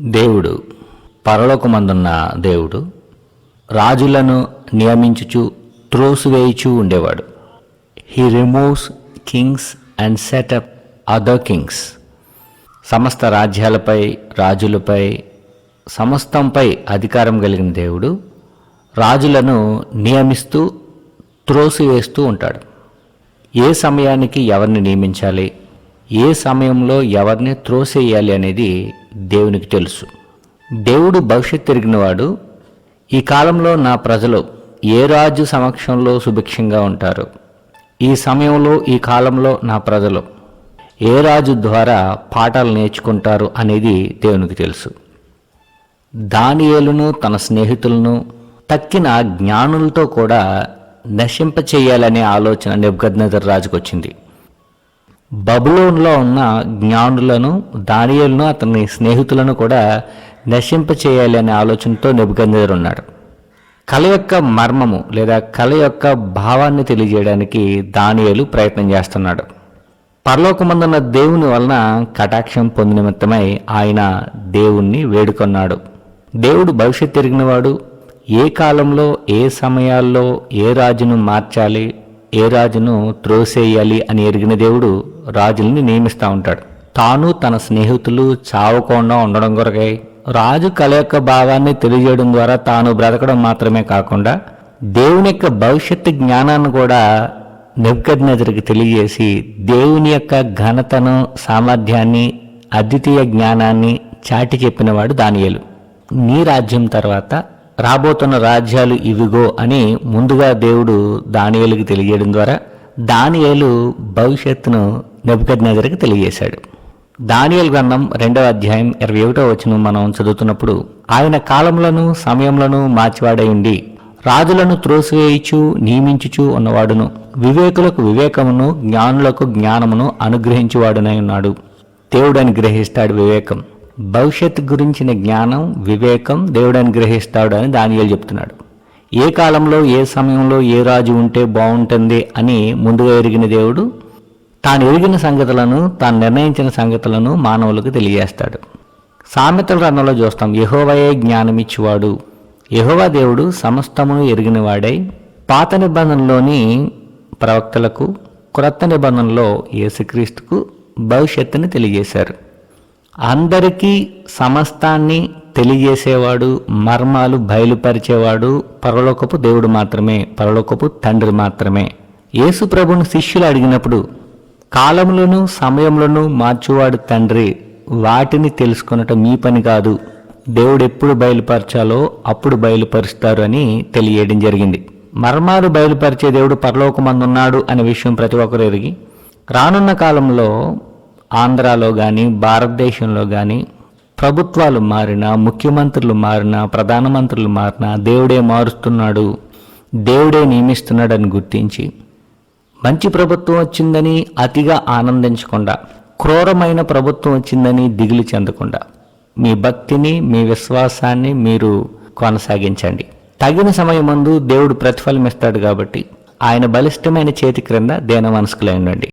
దేవుడు పరలోకమందున్న దేవుడు రాజులను నియమించుచు త్రోసివేయుచు ఉండేవాడు. He removes kings and set up other kings సమస్త రాజ్యాలపై రాజులపై సమస్తంపై అధికారం కలిగిన దేవుడు రాజులను నియమిస్తూ త్రోసివేస్తూ ఉంటాడు. ఏ సమయానికి ఎవరిని నియమించాలి? ఏ సమయంలో ఎవరిని త్రోసేయాలి అనేది దేవునికి తెలుసు. దేవుడు భవిష్యత్ తిరిగినవాడు ఈ కాలంలో నా ప్రజలు ఏ రాజు సమక్షంలో సుభిక్షంగా ఉంటారు? ఈ సమయంలో ఈ కాలంలో నా ప్రజలు ఏ రాజు ద్వారా పాఠాలు నేర్చుకుంటారు అనేది దేవునికి తెలుసు. దానియేలును తన స్నేహితులను తక్కిన జ్ఞానులతో కూడా నశింప చేయాలనే ఆలోచన నెబ్గద్నజర్ రాజుకు వచ్చింది బబులోన్లో ఉన్న జ్ఞానులను దానియేలును అతని స్నేహితులను కూడా నశింప చేయాలి అనే ఆలోచనతో నెబ్గద్నజర్ ఉన్నాడు. కళ యొక్క మర్మము లేదా కళ యొక్క భావాన్ని తెలియజేయడానికి దానియలు ప్రయత్నం చేస్తున్నాడు. పరలోకమందున్న దేవుని వలన కటాక్షం పొందిన నిమిత్తమై ఆయన దేవుణ్ణి వేడుకొన్నాడు. దేవుడు భవిష్యత్ తిరిగినవాడు ఏ కాలంలో ఏ సమయాల్లో ఏ రాజును మార్చాలి ఏ రాజును త్రోసేయాలి అని ఎరిగిన దేవుడు రాజుల్ని నియమిస్తూ ఉంటాడు. తాను తన స్నేహితులు చావకుండా ఉండడం కొరకై రాజు కళ యొక్క భావాన్ని తెలియజేయడం ద్వారా తాను బ్రతకడం మాత్రమే కాకుండా దేవుని యొక్క భవిష్యత్తు జ్ఞానాన్ని కూడా నెబ్కద్నజరికి తెలియజేసి దేవుని యొక్క ఘనతను సామర్థ్యాన్ని అద్వితీయ జ్ఞానాన్ని చాటి చెప్పినవాడు దానియలు. నీ రాజ్యం తర్వాత రాబోతున్న రాజ్యాలు ఇవిగో అని ముందుగా దేవుడు దానియేలుకి తెలియజేయడం ద్వారా దానియేలు భవిష్యత్తును నెబ్కద్నజరికి తెలియజేశాడు. దానియల్ గ్రంథం రెండవ అధ్యాయం ఇరవై ఒకటో వచ్చిన మనం చదువుతున్నప్పుడు ఆయన కాలములను సమయంలోనూ మార్చివాడై ఉండి రాజులను త్రోసివేయిచు నియమించుచు ఉన్నవాడును వివేకులకు వివేకమును జ్ఞానులకు జ్ఞానమును అనుగ్రహించువాడునై ఉన్నాడు. దేవుడు అనుగ్రహిస్తాడు వివేకం. భవిష్యత్తు గురించిన జ్ఞానం వివేకం దేవుడు అనుగ్రహిస్తాడు అని దానియాలు చెప్తున్నాడు. ఏ కాలంలో ఏ సమయంలో ఏ రాజు ఉంటే బాగుంటుంది అని ముందుగా ఎరిగిన దేవుడు తాను ఎరిగిన సంగతులను తాను నిర్ణయించిన సంగతులను మానవులకు తెలియజేస్తాడు. సామెతల రంగంలో చూస్తాం యహోవయే జ్ఞానమిచ్చువాడు. యహోవా దేవుడు సమస్తమును ఎరిగినవాడై పాత నిబంధనలోని ప్రవక్తలకు క్రొత్త నిబంధనలో యేసుక్రీస్తుకు భవిష్యత్తుని తెలియజేశారు. అందరికీ సమస్తాన్ని తెలియజేసేవాడు మర్మాలు బయలుపరిచేవాడు పరలోకపు దేవుడు మాత్రమే పరలోకపు తండ్రి మాత్రమే. యేసు ప్రభును శిష్యులు అడిగినప్పుడు కాలములను సమయములను మార్చువాడు తండ్రి వాటిని తెలుసుకొనటం మీ పని కాదు. దేవుడు ఎప్పుడు బయలుపరచాలో అప్పుడు బయలుపరుస్తారు అని తెలియడం జరిగింది. మర్మాలు బయలుపరిచే దేవుడు పరలోకమందున్నాడు అనే విషయం ప్రతి ఒక్కరు ఎరిగి రానున్న కాలంలో ఆంధ్రాలో కానీ భారతదేశంలో కానీ ప్రభుత్వాలు మారినా ముఖ్యమంత్రులు మారినా ప్రధానమంత్రులు మారినా దేవుడే మారుస్తున్నాడు దేవుడే నియమిస్తున్నాడని గుర్తించి మంచి ప్రభుత్వం వచ్చిందని అతిగా ఆనందించకుండా క్రూరమైన ప్రభుత్వం వచ్చిందని దిగులు చెందకుండా మీ భక్తిని మీ విశ్వాసాన్ని మీరు కొనసాగించండి. తగిన సమయమందు దేవుడు ప్రతిఫలం ఇస్తాడు కాబట్టి ఆయన బలిష్టమైన చేతి క్రింద దేన మనసుకులై ఉండండి.